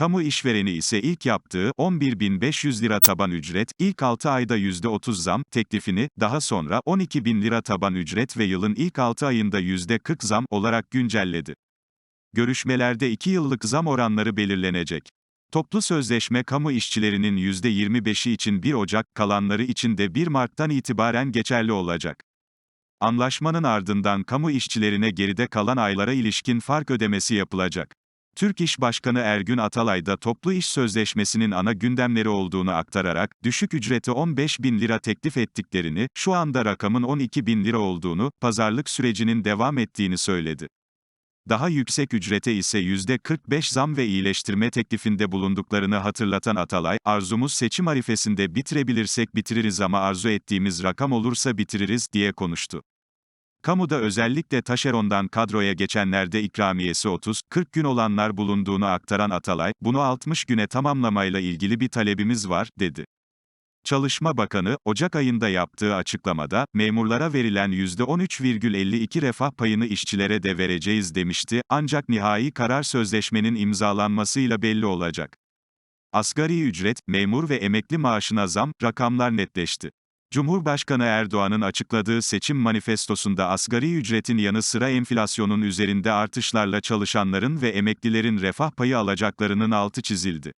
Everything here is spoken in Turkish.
Kamu işvereni ise ilk yaptığı 11.500 lira taban ücret, ilk 6 ayda %30 zam teklifini, daha sonra 12.000 lira taban ücret ve yılın ilk 6 ayında %40 zam olarak güncelledi. Görüşmelerde 2 yıllık zam oranları belirlenecek. Toplu sözleşme kamu işçilerinin %25'i için 1 Ocak, kalanları için de 1 Mart'tan itibaren geçerli olacak. Anlaşmanın ardından kamu işçilerine geride kalan aylara ilişkin fark ödemesi yapılacak. Türk İş Başkanı Ergün Atalay da toplu iş sözleşmesinin ana gündemleri olduğunu aktararak, düşük ücreti 15 bin lira teklif ettiklerini, şu anda rakamın 12 bin lira olduğunu, pazarlık sürecinin devam ettiğini söyledi. Daha yüksek ücrete ise %45 zam ve iyileştirme teklifinde bulunduklarını hatırlatan Atalay, arzumuz seçim arifesinde bitirebilirsek bitiririz ama arzu ettiğimiz rakam olursa bitiririz, diye konuştu. Kamuda özellikle taşerondan kadroya geçenlerde ikramiyesi 30-40 gün olanlar bulunduğunu aktaran Atalay, bunu 60 güne tamamlamayla ilgili bir talebimiz var, dedi. Çalışma Bakanı, Ocak ayında yaptığı açıklamada, memurlara verilen %13,52 refah payını işçilere de vereceğiz demişti, ancak nihai karar sözleşmenin imzalanmasıyla belli olacak. Asgari ücret, memur ve emekli maaşına zam, rakamlar netleşti. Cumhurbaşkanı Erdoğan'ın açıkladığı seçim manifestosunda asgari ücretin yanı sıra enflasyonun üzerinde artışlarla çalışanların ve emeklilerin refah payı alacaklarının altı çizildi.